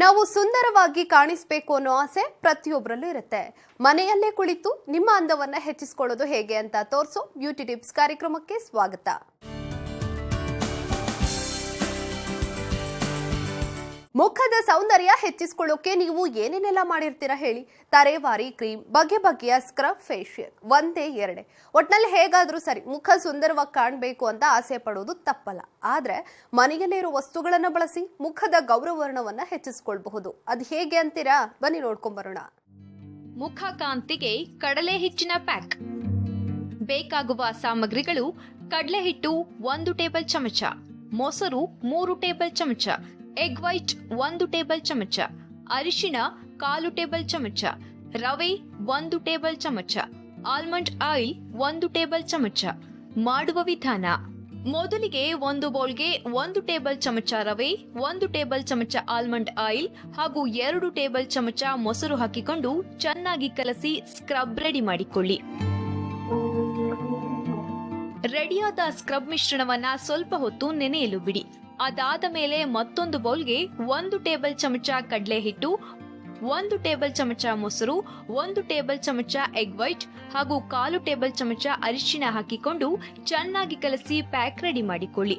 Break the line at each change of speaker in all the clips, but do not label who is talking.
ನಾವು ಸುಂದರವಾಗಿ ಕಾಣಿಸ್ಬೇಕು ಅನ್ನೋ ಆಸೆ ಪ್ರತಿಯೊಬ್ಬರಲ್ಲೂ ಇರುತ್ತೆ. ಮನೆಯಲ್ಲೇ ಕುಳಿತು ನಿಮ್ಮ ಅಂದವನ್ನ ಹೆಚ್ಚಿಸಿಕೊಳ್ಳೋದು ಹೇಗೆ ಅಂತ ತೋರಿಸೋ ಬ್ಯೂಟಿ ಟಿಪ್ಸ್ ಕಾರ್ಯಕ್ರಮಕ್ಕೆ ಸ್ವಾಗತ. ಮುಖದ ಸೌಂದರ್ಯ ಹೆಚ್ಚಿಸ್ಕೊಳ್ಳೋಕೆ ನೀವು ಏನೇನೆಲ್ಲ ಮಾಡಿರ್ತೀರಾ ಹೇಳಿ. ತರೇವಾರಿ ಕ್ರೀಮ್, ಬಗೆ ಬಗೆಯ ಸ್ಕ್ರಬ್ ಫೇಶಿಯಲ್ ಒಂದೇ ಎರಡೇ. ಒಟ್ನಲ್ಲಿ ಹೇಗಾದರೂ ಸರಿ, ಮುಖ ಸುಂದರವಾಗಿ ಕಾಣಬೇಕು ಅಂತ ಆಸೆ ಪಡೋದು ತಪ್ಪಲ್ಲ. ಆದ್ರೆ, ಮನೆಯಲ್ಲೇ ಇರೋ ವಸ್ತುಗಳನ್ನು ಬಳಸಿ ಮುಖದ ಗೌರವರ್ಣವನ್ನ ಹೆಚ್ಚಿಸ್ಕೊಳ್ಬಹುದು. ಅದು ಹೇಗೆ ಅಂತೀರಾ? ಬನ್ನಿ ನೋಡ್ಕೊಂಬರೋಣ
ಮುಖ ಕಾಂತಿಗೆ ಕಡಲೆ ಹಿಟ್ಟಿನ ಪ್ಯಾಕ್. ಬೇಕಾಗುವ ಸಾಮಗ್ರಿಗಳು ಕಡಲೆ ಹಿಟ್ಟು ಒಂದು ಟೇಬಲ್ ಚಮಚ, ಮೊಸರು ಮೂರು ಟೇಬಲ್ ಚಮಚ ಎಗ್ ವೈಟ್ ಒಂದು ಟೇಬಲ್ ಚಮಚ, ಅರಿಶಿಣ ಕಾಲು ಟೇಬಲ್ ಚಮಚ, ರವೆ ಒಂದು ಟೇಬಲ್ ಚಮಚ, ಆಲ್ಮಂಡ್ ಆಯಿಲ್ ಒಂದು ಟೇಬಲ್ ಚಮಚ. ಮಾಡುವ ವಿಧಾನ, ಮೊದಲಿಗೆ ಒಂದು ಬೌಲ್ಗೆ ಒಂದು ಟೇಬಲ್ ಚಮಚ ರವೆ, ಒಂದು ಟೇಬಲ್ ಚಮಚ ಆಲ್ಮಂಡ್ ಆಯಿಲ್ ಹಾಗೂ ಎರಡು ಟೇಬಲ್ ಚಮಚ ಮೊಸರು ಹಾಕಿಕೊಂಡು ಚೆನ್ನಾಗಿ ಕಲಸಿ ಸ್ಕ್ರಬ್ ರೆಡಿ ಮಾಡಿಕೊಳ್ಳಿ. ರೆಡಿಯಾದ ಸ್ಕ್ರಬ್ ಮಿಶ್ರಣವನ್ನ ಸ್ವಲ್ಪ ಹೊತ್ತು ನೆನೆಯಲು ಬಿಡಿ. ಅದಾದ ಮೇಲೆ ಮತ್ತೊಂದು ಬೌಲ್ಗೆ ಒಂದು ಟೇಬಲ್ ಚಮಚ ಕಡಲೆ ಹಿಟ್ಟು, ಒಂದು ಟೇಬಲ್ ಚಮಚ ಮೊಸರು, ಒಂದು ಟೇಬಲ್ ಚಮಚ ಎಗ್ ವೈಟ್ ಹಾಗೂ ಕಾಲು ಟೇಬಲ್ ಚಮಚ ಅರಿಶಿಣ ಹಾಕಿಕೊಂಡು ಚೆನ್ನಾಗಿ ಕಲಸಿ ಪ್ಯಾಕ್ ರೆಡಿ ಮಾಡಿಕೊಳ್ಳಿ.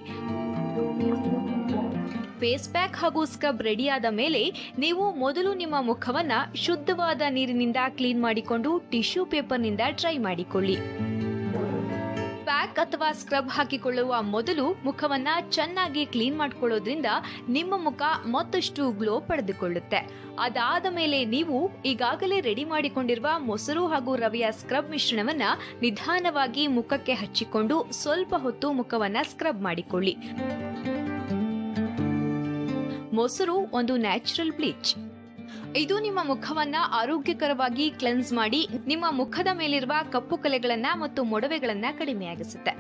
ಫೇಸ್ ಪ್ಯಾಕ್ ಹಾಗೂ ಸ್ಕ್ರಬ್ ರೆಡಿಯಾದ ಮೇಲೆ ನೀವು ಮೊದಲು ನಿಮ್ಮ ಮುಖವನ್ನ ಶುದ್ಧವಾದ ನೀರಿನಿಂದ ಕ್ಲೀನ್ ಮಾಡಿಕೊಂಡು ಟಿಶ್ಯೂ ಪೇಪರ್ನಿಂದ ಡ್ರೈ ಮಾಡಿಕೊಳ್ಳಿ. ಪ್ಯಾಕ್ ಅಥವಾ ಸ್ಕ್ರಬ್ ಹಾಕಿಕೊಳ್ಳುವ ಮೊದಲು ಮುಖವನ್ನ ಚೆನ್ನಾಗಿ ಕ್ಲೀನ್ ಮಾಡಿಕೊಳ್ಳೋದ್ರಿಂದ ನಿಮ್ಮ ಮುಖ ಮತ್ತಷ್ಟು ಗ್ಲೋ ಪಡೆದುಕೊಳ್ಳುತ್ತೆ. ಅದಾದ ಮೇಲೆ ನೀವು ಈಗಾಗಲೇ ರೆಡಿ ಮಾಡಿಕೊಂಡಿರುವ ಮೊಸರು ಹಾಗೂ ರವೆಯ ಸ್ಕ್ರಬ್ ಮಿಶ್ರಣವನ್ನ ನಿಧಾನವಾಗಿ ಮುಖಕ್ಕೆ ಹಚ್ಚಿಕೊಂಡು ಸ್ವಲ್ಪ ಹೊತ್ತು ಮುಖವನ್ನ ಸ್ಕ್ರಬ್ ಮಾಡಿಕೊಳ್ಳಿ. ಮೊಸರು ಒಂದು ನ್ಯಾಚುರಲ್ ಬ್ಲೀಚ್. ಇದು ನಿಮ್ಮ ಮುಖವನ್ನ ಆರೋಗ್ಯಕರವಾಗಿ ಕ್ಲೆನ್ಸ್ ಮಾಡಿ ನಿಮ್ಮ ಮುಖದ ಮೇಲಿರುವ ಕಪ್ಪು ಕಲೆಗಳನ್ನ ಮತ್ತು ಮೊಡವೆಗಳನ್ನ ಕಡಿಮೆಯಾಗಿಸುತ್ತೆ.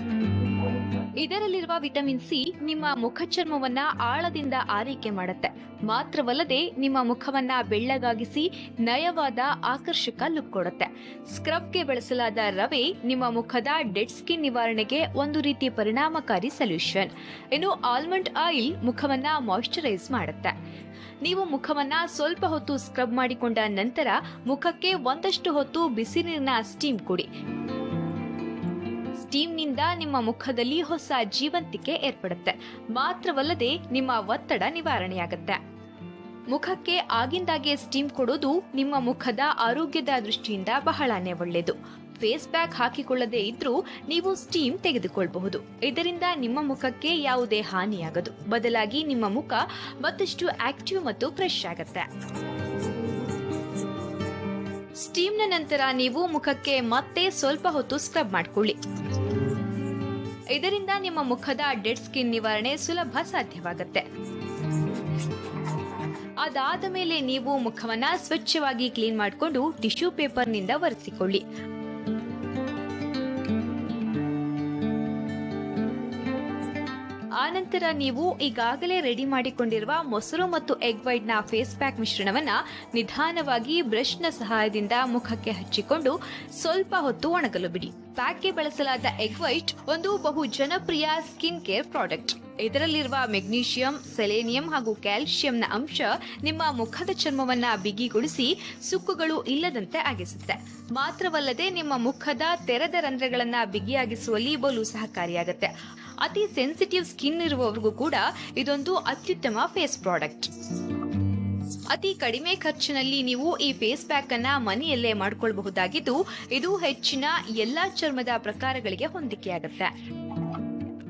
ಇದರಲ್ಲಿರುವ ವಿಟಮಿನ್ ಸಿ ನಿಮ್ಮ ಮುಖ ಚರ್ಮವನ್ನ ಆಳದಿಂದ ಆರೈಕೆ ಮಾಡುತ್ತೆ. ಮಾತ್ರವಲ್ಲದೆ ನಿಮ್ಮ ಮುಖವನ್ನ ಬೆಳ್ಳಗಾಗಿಸಿ ನಯವಾದ ಆಕರ್ಷಕ ಲುಕ್ ಕೊಡುತ್ತೆ. ಸ್ಕ್ರಬ್ಗೆ ಬಳಸಲಾದ ರವೆ ನಿಮ್ಮ ಮುಖದ ಡೆಡ್ ಸ್ಕಿನ್ ನಿವಾರಣೆಗೆ ಒಂದು ರೀತಿ ಪರಿಣಾಮಕಾರಿ ಸೊಲ್ಯೂಷನ್ ಇನ್ನು ಆಲ್ಮಂಡ್ ಆಯಿಲ್ ಮುಖವನ್ನ ಮಾಯಿಶ್ಚರೈಸ್ ಮಾಡುತ್ತೆ. ನೀವು ಮುಖವನ್ನ ಸ್ವಲ್ಪ ಹೊತ್ತು ಸ್ಕ್ರಬ್ ಮಾಡಿಕೊಂಡ ನಂತರ ಮುಖಕ್ಕೆ ಒಂದಷ್ಟು ಹೊತ್ತು ಬಿಸಿ ನೀರಿನ ಸ್ಟೀಮ್ ಕೊಡಿ. ಸ್ಟೀಮ್ನಿಂದ ನಿಮ್ಮ ಮುಖದಲ್ಲಿ ಹೊಸ ಜೀವಂತಿಕೆ ಏರ್ಪಡುತ್ತೆ. ಮಾತ್ರವಲ್ಲದೆ ನಿಮ್ಮ ಒತ್ತಡ ನಿವಾರಣೆಯಾಗುತ್ತೆ. ಮುಖಕ್ಕೆ ಆಗಿಂದಾಗೆ ಸ್ಟೀಮ್ ಕೊಡೋದು ನಿಮ್ಮ ಮುಖದ ಆರೋಗ್ಯದ ದೃಷ್ಟಿಯಿಂದ ಬಹಳನೇ ಒಳ್ಳೆಯದು ಫೇಸ್ ಪ್ಯಾಕ್ ಹಾಕಿಕೊಳ್ಳದೇ ಇದ್ರೂ ನೀವು ಸ್ಟೀಮ್ ತೆಗೆದುಕೊಳ್ಳಬಹುದು ಇದರಿಂದ ನಿಮ್ಮ ಮುಖಕ್ಕೆ ಯಾವುದೇ ಹಾನಿಯಾಗದು. ಬದಲಾಗಿ ನಿಮ್ಮ ಮುಖ ಮತ್ತಷ್ಟು ಆಕ್ಟಿವ್ ಮತ್ತು ಫ್ರೆಶ್ ಆಗುತ್ತೆ. ಸ್ಟೀಮ್ನ ನಂತರ ನೀವು ಮುಖಕ್ಕೆ ಮತ್ತೆ ಸ್ವಲ್ಪ ಹೊತ್ತು ಸ್ಕ್ರಬ್ ಮಾಡಿಕೊಳ್ಳಿ. ಇದರಿಂದ ನಿಮ್ಮ ಮುಖದ ಡೆಡ್ ಸ್ಕಿನ್ ನಿವಾರಣೆ ಸುಲಭ ಸಾಧ್ಯವಾಗುತ್ತೆ. ಅದಾದ ಮೇಲೆ ನೀವು ಮುಖವನ್ನ ಸ್ವಚ್ಛವಾಗಿ ಕ್ಲೀನ್ ಮಾಡಿಕೊಂಡು ಟಿಶ್ಯೂ ಪೇಪರ್ನಿಂದ ಒರೆಸಿಕೊಳ್ಳಿ. ಆನಂತರ ನೀವು ಈಗಾಗಲೇ ರೆಡಿ ಮಾಡಿಕೊಂಡಿರುವ ಮೊಸರು ಮತ್ತು ಎಗ್ ವೈಟ್ನ ಫೇಸ್ ಪ್ಯಾಕ್ ಮಿಶ್ರಣವನ್ನ ನಿಧಾನವಾಗಿ ಬ್ರಷ್ನ ಸಹಾಯದಿಂದ ಮುಖಕ್ಕೆ ಹಚ್ಚಿಕೊಂಡು ಸ್ವಲ್ಪ ಹೊತ್ತು ಒಣಗಲು ಬಿಡಿ. ಪ್ಯಾಕ್ಗೆ ಬಳಸಲಾದ ಎಗ್ ವೈಟ್ ಒಂದು ಬಹು ಜನಪ್ರಿಯ ಸ್ಕಿನ್ ಕೇರ್ ಪ್ರಾಡಕ್ಟ್. ಇದರಲ್ಲಿರುವ ಮೆಗ್ನೀಷಿಯಂ, ಸೆಲೇನಿಯಂ ಹಾಗೂ ಕ್ಯಾಲ್ಸಿಯಂನ ಅಂಶ ನಿಮ್ಮ ಮುಖದ ಚರ್ಮವನ್ನ ಬಿಗಿಗೊಳಿಸಿ ಸುಕ್ಕುಗಳು ಇಲ್ಲದಂತೆ ಆಗಿಸುತ್ತೆ. ಮಾತ್ರವಲ್ಲದೆ ನಿಮ್ಮ ಮುಖದ ತೆರೆದ ರಂಧ್ರಗಳನ್ನ ಬಿಗಿಯಾಗಿಸುವಲ್ಲಿ ಬಲು ಸಹಕಾರಿಯಾಗುತ್ತೆ. ಅತಿ ಸೆನ್ಸಿಟಿವ್ ಸ್ಕಿನ್ ಇರುವವರಿಗೂ ಕೂಡ ಇದೊಂದು ಅತ್ಯುತ್ತಮ ಫೇಸ್ ಪ್ರಾಡಕ್ಟ್. ಅತಿ ಕಡಿಮೆ ಖರ್ಚಿನಲ್ಲಿ ನೀವು ಈ ಫೇಸ್ ಪ್ಯಾಕ್ ಅನ್ನ ಮನೆಯಲ್ಲೇ ಮಾಡಿಕೊಳ್ಳಬಹುದಾಗಿದ್ದು ಇದು ಹೆಚ್ಚಿನ ಎಲ್ಲಾ ಚರ್ಮದ ಪ್ರಕಾರಗಳಿಗೆ ಹೊಂದಿಕೆಯಾಗುತ್ತೆ.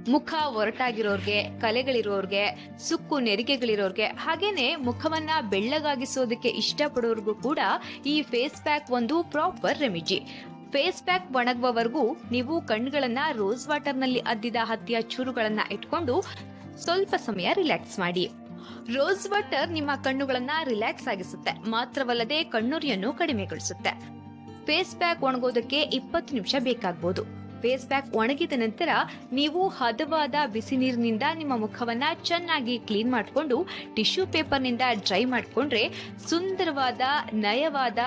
ಮುಖ ಒರಟಾಗಿರೋರ್ಗೆ, ಕಲೆಗಳಿರೋರ್ಗೆ, ಸುಕ್ಕು ನೆರಿಗೆಗಳಿರೋರ್ಗೆ, ಹಾಗೇನೆ ಮುಖವನ್ನ ಬೆಳ್ಳಗಾಗಿಸೋದಕ್ಕೆ ಇಷ್ಟಪಡೋರ್ಗೂ ಕೂಡ ಈ ಫೇಸ್ ಪ್ಯಾಕ್ ಒಂದು ಪ್ರಾಪರ್ ರೆಮಿಡಿ ಫೇಸ್ ಪ್ಯಾಕ್ ಒಣಗುವವರೆಗೂ ನೀವು ಕಣ್ಗಳನ್ನ ರೋಸ್ ವಾಟರ್ನಲ್ಲಿ ಅದ್ದಿದ ಹತ್ತಿಯ ಚೂರುಗಳನ್ನ ಇಟ್ಕೊಂಡು ಸ್ವಲ್ಪ ಸಮಯ ರಿಲ್ಯಾಕ್ಸ್ ಮಾಡಿ. ರೋಸ್ ವಾಟರ್ ನಿಮ್ಮ ಕಣ್ಣುಗಳನ್ನ ರಿಲ್ಯಾಕ್ಸ್ ಆಗಿಸುತ್ತೆ. ಮಾತ್ರವಲ್ಲದೆ ಕಣ್ಣುರಿಯನ್ನು ಕಡಿಮೆಗೊಳಿಸುತ್ತೆ. ಫೇಸ್ ಪ್ಯಾಕ್ ಒಣಗೋದಕ್ಕೆ ಇಪ್ಪತ್ತು ನಿಮಿಷ ಬೇಕಾಗಬಹುದು ಫೇಸ್ ಪ್ಯಾಕ್ ಒಣಗಿದ ನಂತರ ನೀವು ಹದವಾದ ಬಿಸಿ ನೀರಿನಿಂದ ನಿಮ್ಮ ಮುಖವನ್ನ ಚೆನ್ನಾಗಿ ಕ್ಲೀನ್ ಮಾಡಿಕೊಂಡು ಟಿಶ್ಯೂ ಪೇಪರ್ನಿಂದ ಡ್ರೈ ಮಾಡಿಕೊಂಡ್ರೆ ಸುಂದರವಾದ, ನಯವಾದ,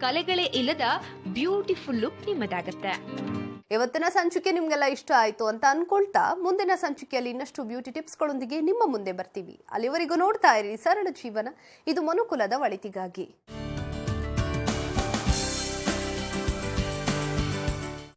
ಕಲೆಗಳೇ ಇಲ್ಲದ ಬ್ಯೂಟಿಫುಲ್ ಲುಕ್ ನಿಮ್ಮದಾಗತ್ತೆ.
ಇವತ್ತಿನ ಸಂಚಿಕೆ ನಿಮ್ಗೆಲ್ಲ ಇಷ್ಟ ಆಯ್ತು ಅಂತ ಅನ್ಕೊಳ್ತಾ ಮುಂದಿನ ಸಂಚಿಕೆಯಲ್ಲಿ ಇನ್ನಷ್ಟು ಬ್ಯೂಟಿ ಟಿಪ್ಸ್ಗಳೊಂದಿಗೆ ನಿಮ್ಮ ಮುಂದೆ ಬರ್ತೀವಿ. ಅಲ್ಲಿವರೆಗೂ ನೋಡ್ತಾ ಇರಿ ಸರಳ ಜೀವನ. ಇದು ಮನುಕುಲದ ಒಳಿತಿಗಾಗಿ.